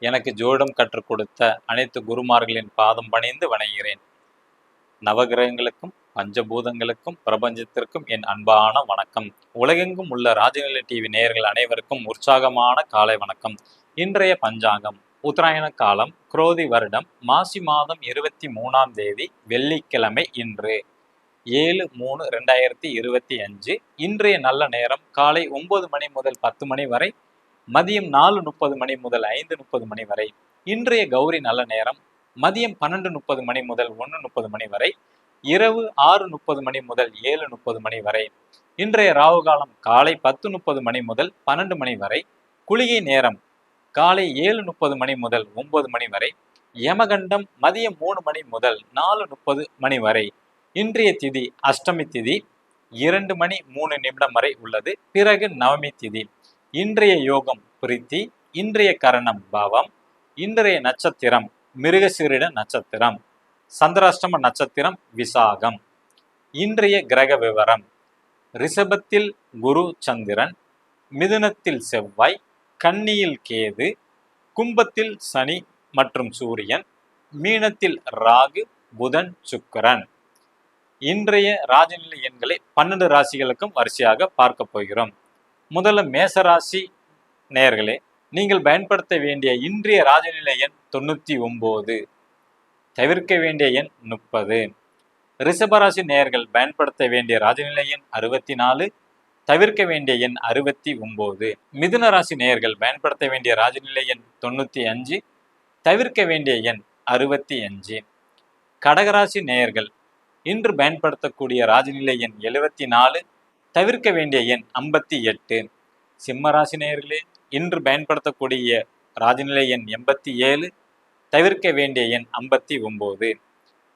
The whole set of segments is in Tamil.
எனக்கு ஜோடம் கற்றுக் கொடுத்த அனைத்து குருமார்களின் பாதம் பணிந்து வணங்குகிறேன். நவகிரகங்களுக்கும் பஞ்சபூதங்களுக்கும் பிரபஞ்சத்திற்கும் என் அன்பான வணக்கம். உலகெங்கும் உள்ள ராஜநிலை டிவி நேயர்கள் அனைவருக்கும் உற்சாகமான காலை வணக்கம். இன்றைய பஞ்சாங்கம் உத்தராயண காலம் குரோதி வருடம் மாசி மாதம் இருபத்தி மூணாம் தேதி வெள்ளிக்கிழமை இன்று. ஏழு மூணு ரெண்டாயிரத்தி இருபத்தி அஞ்சு இன்றைய நல்ல நேரம் காலை ஒன்பது மணி முதல் பத்து மணி வரை மதியம் நாலு முப்பது மணி முதல் ஐந்து முப்பது மணி வரை இன்றைய கௌரி நல்ல நேரம். மதியம் பன்னெண்டு முப்பது மணி முதல் ஒன்று முப்பது மணி வரை இரவு ஆறு முப்பது மணி முதல் ஏழு முப்பது மணி வரை இன்றைய ராகு காலம் காலை பத்து முப்பது மணி முதல் பன்னெண்டு மணி வரை குளிகை நேரம் காலை ஏழு முப்பது மணி முதல் ஒன்பது மணி வரை யமகண்டம் மதியம் மூணு மணி முதல் நாலு முப்பது மணி வரை இன்றைய திதி அஷ்டமி திதி இரண்டு மணி மூணு நிமிடம் வரை உள்ளது. பிறகு நவமி திதி. இன்றைய யோகம் பிரித்தி இன்றைய கரணம் பாவம் இன்றைய நட்சத்திரம் மிருகசீரிட நட்சத்திரம் சந்திராஷ்டம நட்சத்திரம் விசாகம். இன்றைய கிரக விவரம் ரிஷபத்தில் குரு சந்திரன் மிதுனத்தில் செவ்வாய் கன்னியில் கேது கும்பத்தில் சனி மற்றும் சூரியன் மீனத்தில் ராகு புதன் சுக்கிரன். இன்றைய ராஜநிலை எண்களை பன்னெண்டு ராசிகளுக்கும் வரிசையாக பார்க்க போகிறோம். முதல்ல மேசராசி நேயர்களே நீங்கள் பயன்படுத்த வேண்டிய இன்றைய ராஜநிலை எண் தொண்ணூற்றி ஒம்பது. தவிர்க்க வேண்டிய எண் முப்பது. ரிஷபராசி நேயர்கள் பயன்படுத்த வேண்டிய ராஜநிலை எண் அறுபத்தி நாலு தவிர்க்க வேண்டிய எண் அறுபத்தி ஒம்பது. மிதுன ராசி நேயர்கள் பயன்படுத்த வேண்டிய ராஜநிலை எண் தொண்ணூற்றி அஞ்சு தவிர்க்க வேண்டிய எண் அறுபத்தி அஞ்சு. கடகராசி நேயர்கள் இன்று பயன்படுத்தக்கூடிய ராஜநிலை எண் எழுபத்தி நாலு தவிர்க்க வேண்டிய எண் ஐம்பத்தி எட்டு. சிம்மராசினியர்களே இன்று பயன்படுத்தக்கூடிய ராஜநிலை எண் எண்பத்தி ஏழு. தவிர்க்க வேண்டிய எண் ஐம்பத்தி ஒம்பது.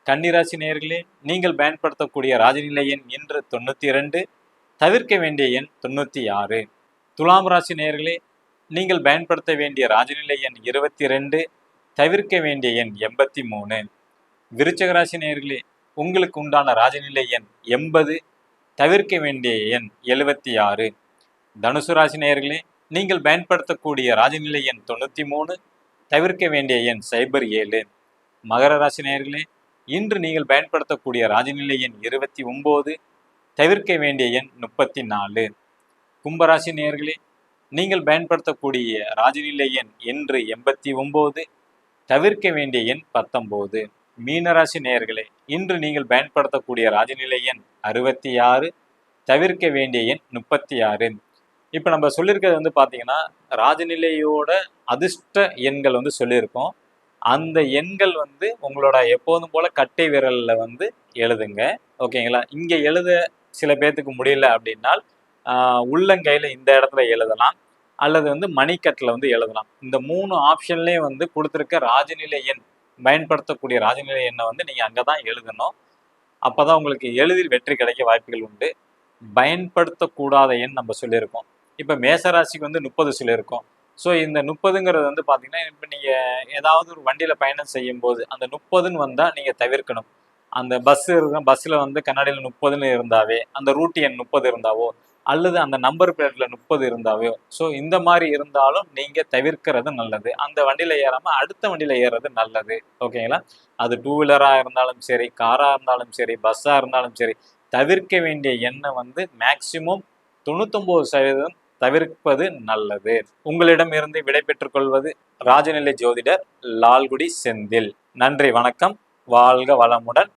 கன்னிராசி நேயர்களே நீங்கள் பயன்படுத்தக்கூடிய ராஜநிலை எண் இன்று தொண்ணூற்றி இரண்டு. தவிர்க்க வேண்டிய எண் தொண்ணூற்றி ஆறு. துலாம் ராசி நேயர்களே நீங்கள் பயன்படுத்த வேண்டிய ராஜநிலை எண் இருபத்தி ரெண்டு தவிர்க்க வேண்டிய எண் எண்பத்தி மூணு. விருச்சகராசி நேயர்களே உங்களுக்கு உண்டான ராஜநிலை எண் எண்பது. தவிர்க்க வேண்டிய எண் எழுபத்தி ஆறு தனுசு ராசி நேயர்களே நீங்கள் பயன்படுத்தக்கூடிய ராஜநிலை எண் தொண்ணூற்றி மூணு தவிர்க்க வேண்டிய எண் சைபர் ஏழு. மகர ராசி நேயர்களே இன்று நீங்கள் பயன்படுத்தக்கூடிய ராஜநிலை எண் இருபத்தி ஒம்பது தவிர்க்க வேண்டிய எண் முப்பத்தி நாலு கும்பராசி நேயர்களே நீங்கள் பயன்படுத்தக்கூடிய ராஜநிலை எண் இன்று எண்பத்தி ஒம்பது தவிர்க்க வேண்டிய எண் பத்தொம்போது. மீனராசி நேயர்களே இன்று நீங்கள் பயன்படுத்தக்கூடிய ராஜநிலை எண் அறுபத்தி ஆறு தவிர்க்க வேண்டிய எண் முப்பத்தி ஆறு இப்போ நம்ம சொல்லியிருக்கிறது வந்து பார்த்தீங்கன்னா ராஜநிலையோட அதிர்ஷ்ட எண்கள் வந்து சொல்லியிருக்கோம். அந்த எண்கள் வந்து உங்களோட எப்போதும் போல கட்டை விரலில் வந்து எழுதுங்க. ஓகேங்களா? இங்கே எழுத சில பேர்த்துக்கு முடியல அப்படின்னால் உள்ளங்கையில் இந்த இடத்துல எழுதலாம். அல்லது வந்து மணிக்கட்டில் வந்து எழுதலாம். இந்த மூணு ஆப்ஷன்லேயும் வந்து கொடுத்துருக்க ராஜநிலை எண் பயன்படுத்தக்கூடிய ராஜநிலை எண்ணை வந்து நீங்கள் அங்கே தான் எழுதணும். அப்போ தான் உங்களுக்கு எளிதில் வெற்றி கிடைக்க வாய்ப்புகள் உண்டு. பயன்படுத்தக்கூடாத எண் நம்ம சொல்லியிருக்கோம். இப்போ மேசராசிக்கு வந்து முப்பது சொல்லியிருக்கோம். ஸோ இந்த முப்பதுங்கிறது வந்து பார்த்தீங்கன்னா இப்போ நீங்கள் ஏதாவது ஒரு வண்டியில் பயணம் செய்யும் போது அந்த முப்பதுன்னு வந்தால் நீங்கள் தவிர்க்கணும். அந்த பஸ் இருக்க பஸ்ஸில் வந்து கண்ணாடியில் முப்பதுன்னு இருந்தாவே அந்த ரூட் எண் முப்பது இருந்தாவோ அல்லது அந்த நம்பர் பிளேட்டில் முப்பது இருந்தாவையோ ஸோ இந்த மாதிரி இருந்தாலும் நீங்கள் தவிர்க்கிறது நல்லது. அந்த வண்டியில் ஏறாமல் அடுத்த வண்டியில் ஏறுறது நல்லது. ஓகேங்களா அது டூ வீலராக இருந்தாலும் சரி காராக இருந்தாலும் சரி பஸ்ஸாக இருந்தாலும் சரி தவிர்க்க வேண்டிய எண்ணம் வந்து மேக்சிமம் தொண்ணூத்தொம்பது சதவீதம் தவிர்ப்பது நல்லது. உங்களிடம் இருந்து விடை பெற்றுக் கொள்வது ராஜநிலை ஜோதிடர் லால்குடி செந்தில். நன்றி வணக்கம். வாழ்க வளமுடன்.